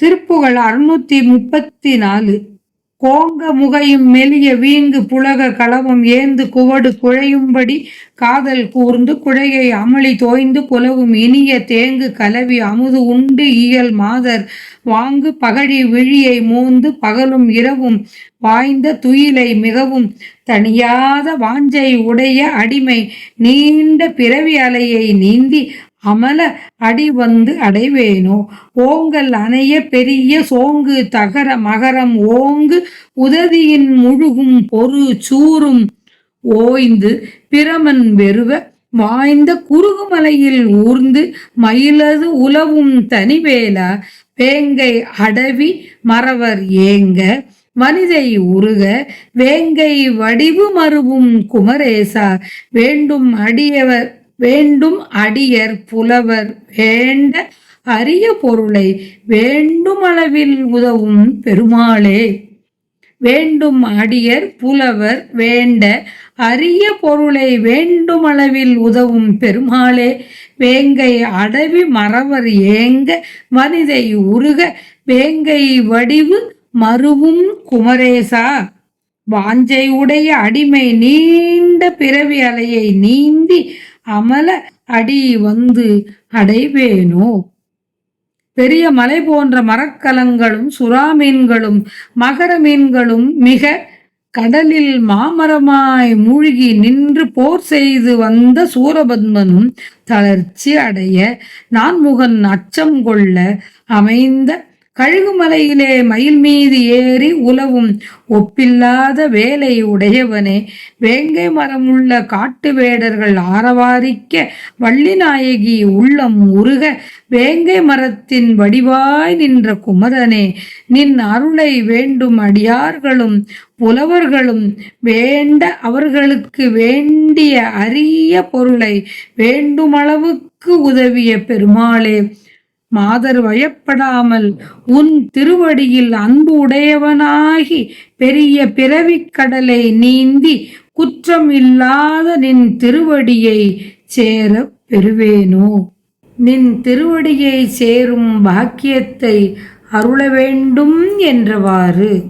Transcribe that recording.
திருப்புகள் அறுநூத்தி முப்பத்தி நாலு. கோங்க முகையும் மெலிய வீங்கு புலக களவும் ஏந்து குவடு குழையும்படி காதல் கூர்ந்து குழையை அமளி தோய்ந்து குலவும் இனிய தேங்கு கலவி அமுது உண்டு இயல் மாதர் வாங்கு பகழி விழியை மூந்து பகலும் இரவும் வாய்ந்த துயிலை மிகவும் தனியாத வாஞ்சை உடைய அடிமை நீண்ட பிறவி அலையை நீந்தி அமல அடி வந்து அடைவேனோ? ஓங்கல் அணைய பெரிய சோங்கு தகர மகரம் ஓங்கு உததியின் முழுகும் பொறு சூறும் ஓய்ந்து பிரமன் வெறுவ வாய்ந்த குறுகுமலையில் ஊர்ந்து மயிலது உலவும் தனிவேலா? வேங்கை அடவி மறவர் ஏங்க? மனிதை உருக வேங்கை வடிவு மறுவும் குமரேசா? வேண்டும் அடியவர் வேண்டும் அடியர் புலவர் வேண்ட அரிய பொருளை வேண்டும் அளவில் உதவும் பெருமாளே. வேண்டும் அடியர் புலவர் வேண்ட அரிய பொருளை வேண்டும் அளவில் உதவும் பெருமாளே. வேங்கை அடவி மறவர் ஏங்க மனிதை உருக வேங்கை வடிவு மறுவும் குமரேசா. வாஞ்சை உடைய அடிமை நீண்ட பிறவி அலையை நீந்தி அமல அடி வந்து அடைவேனோ? பெரிய மலை போன்ற மரக்கலங்களும் சுறா மீன்களும் மகர மீன்களும் மிக கடலில் மாமரமாய் மூழ்கி நின்று போர் செய்து வந்த சூரபத்மனும் தளர்ச்சி அடைய நான்முகன் அச்சம் கொள்ள அமைந்த கழுகுமலையிலே மயில் மீது ஏறி உலவும் ஒப்பில்லாத வேலை உடையவனே. வேங்கை மரமுள்ள காட்டு வேடர்கள் ஆரவாரிக்க வள்ளிநாயகி உள்ளம் உருக வேங்கை மரத்தின் வடிவாய் நின்ற குமரனே. நின் அருளை வேண்டும் அடியார்களும் புலவர்களும் வேண்ட அவர்களுக்கு வேண்டிய அரிய பொருளை வேண்டுமளவுக்கு உதவிய பெருமாளே. மாதர் வயப்படாமல் உன் திருவடியில் அன்பு உடையவனாகி பெரிய பிறவிக் கடலை நீந்தி குற்றம் இல்லாத நின் திருவடியை சேர பெறுவேனோ? நின் திருவடியை சேரும் பாக்கியத்தை அருள வேண்டும் என்றவாறு.